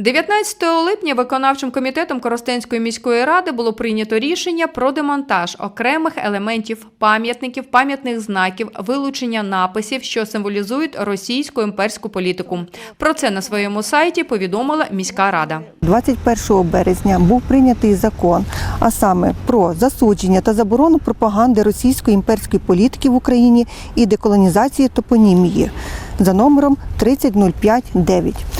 19 липня виконавчим комітетом Коростенської міської ради було прийнято рішення про демонтаж окремих елементів пам'ятників, пам'ятних знаків, вилучення написів, що символізують російську імперську політику. Про це на своєму сайті повідомила міська рада. 21 березня був прийнятий закон, а саме про засудження та заборону пропаганди російської імперської політики в Україні і деколонізації топонімії за номером 3005-9.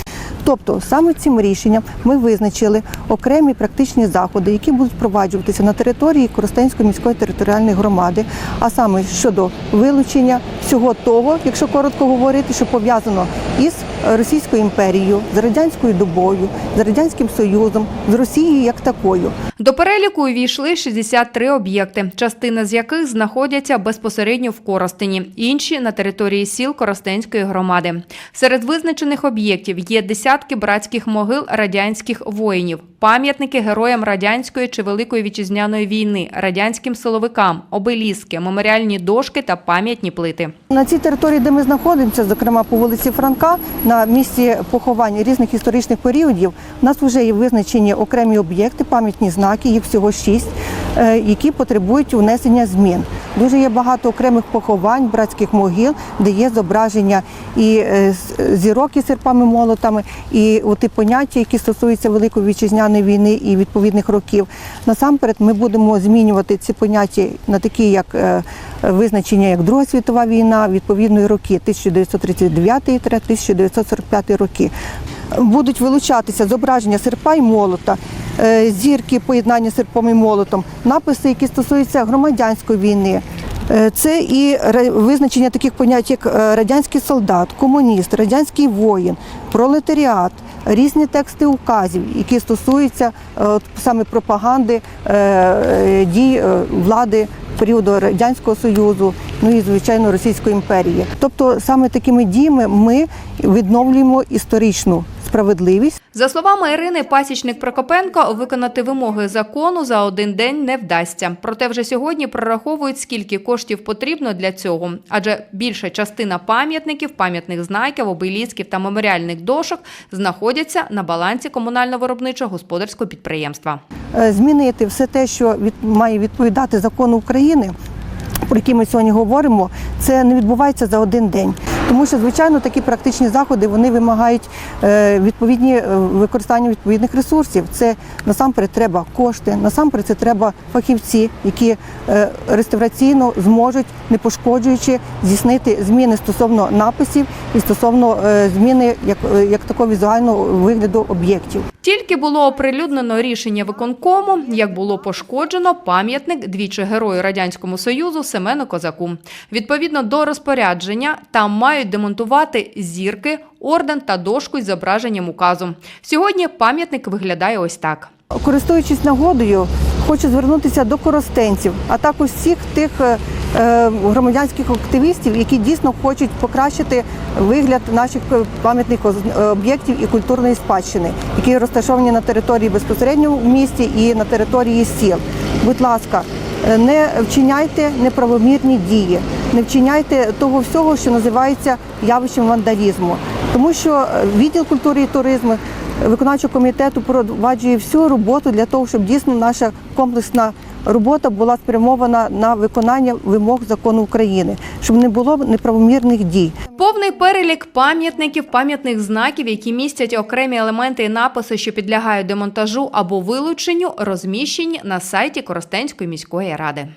Тобто саме цим рішенням ми визначили окремі практичні заходи, які будуть впроваджуватися на території Коростенської міської територіальної громади, а саме щодо вилучення всього того, якщо коротко говорити, що пов'язано із Російською імперією, з радянською добою, з радянським союзом, з Росією як такою. До переліку увійшли 63 об'єкти, частина з яких знаходяться безпосередньо в Коростені, інші на території сіл Коростенської громади. Серед визначених об'єктів є десятки братських могил радянських воїнів, пам'ятники героям радянської чи Великої вітчизняної війни, радянським силовикам, обеліски, меморіальні дошки та пам'ятні плити. На цій території, де ми знаходимося, зокрема по вулиці Франка, на місці поховань різних історичних періодів, у нас вже є визначені окремі об'єкти, пам'ятні знаки, їх всього шість, е, які потребують внесення змін. Дуже є багато окремих поховань, братських могил, де є зображення і е, зірок із серпами молотами, і ті поняття, які стосуються Великої вітчизняної війни і відповідних років. Насамперед, ми будемо змінювати ці поняття на такі, як е, визначення, як Друга світова війна, відповідної роки 1939-1945 роки. Будуть вилучатися зображення серпа і молота, зірки поєднання з серпом і молотом, написи, які стосуються громадянської війни. Е, Це і визначення таких понять, як е, радянський солдат, комуніст, радянський воїн, пролетаріат, різні тексти указів, які стосуються е, от саме пропаганди е, е, дій е, влади періоду радянського союзу, ну і звичайно Російської імперії. Тобто саме такими діями ми відновлюємо історичну справедливість. За словами Ірини Пасічник Прокопенко, виконати вимоги закону за один день не вдасться. Проте вже сьогодні прораховують, скільки коштів потрібно для цього. Адже більша частина пам'ятників, пам'ятних знаків, обелісків та меморіальних дошок знаходяться на балансі комунально-виробничого господарського підприємства. Е, Змінити все те, що має відповідати закону України. Про які ми сьогодні говоримо, це не відбувається за один день, тому що звичайно такі практичні заходи вони вимагають е, відповідні е, використання відповідних ресурсів. Це насамперед треба кошти, насамперед це треба фахівці, які е, реставраційно зможуть, не пошкоджуючи, здійснити зміни стосовно написів і стосовно зміни як, як такого візуального вигляду об'єктів. Тільки було оприлюднено рішення виконкому, як було пошкоджено пам'ятник двічі герою радянському союзу Семену Козаку. Відповідно до розпорядження, там мають демонтувати зірки, орден та дошку із зображенням указу. Сьогодні пам'ятник виглядає ось так. Користуючись нагодою, хочу звернутися до коростенців, а також всіх тих е, е, громадянських активістів, які дійсно хочуть покращити вигляд наших пам'ятних е, об'єктів і культурної спадщини, які розташовані на території безпосередньо в місті і на території сіл. Будь ласка, не вчиняйте неправомірні дії, не вчиняйте того всього, що називається явищем вандалізму, тому що е, відділ культури і туризму виконавчого комітету проваджує всю роботу для того, щоб дійсно наша комплексна робота була спрямована на виконання вимог закону України, щоб не було неправомірних дій. Повний перелік пам'ятників, пам'ятних знаків, які містять окремі елементи і написи, що підлягають демонтажу або вилученню, розміщені на сайті Коростенської міської ради.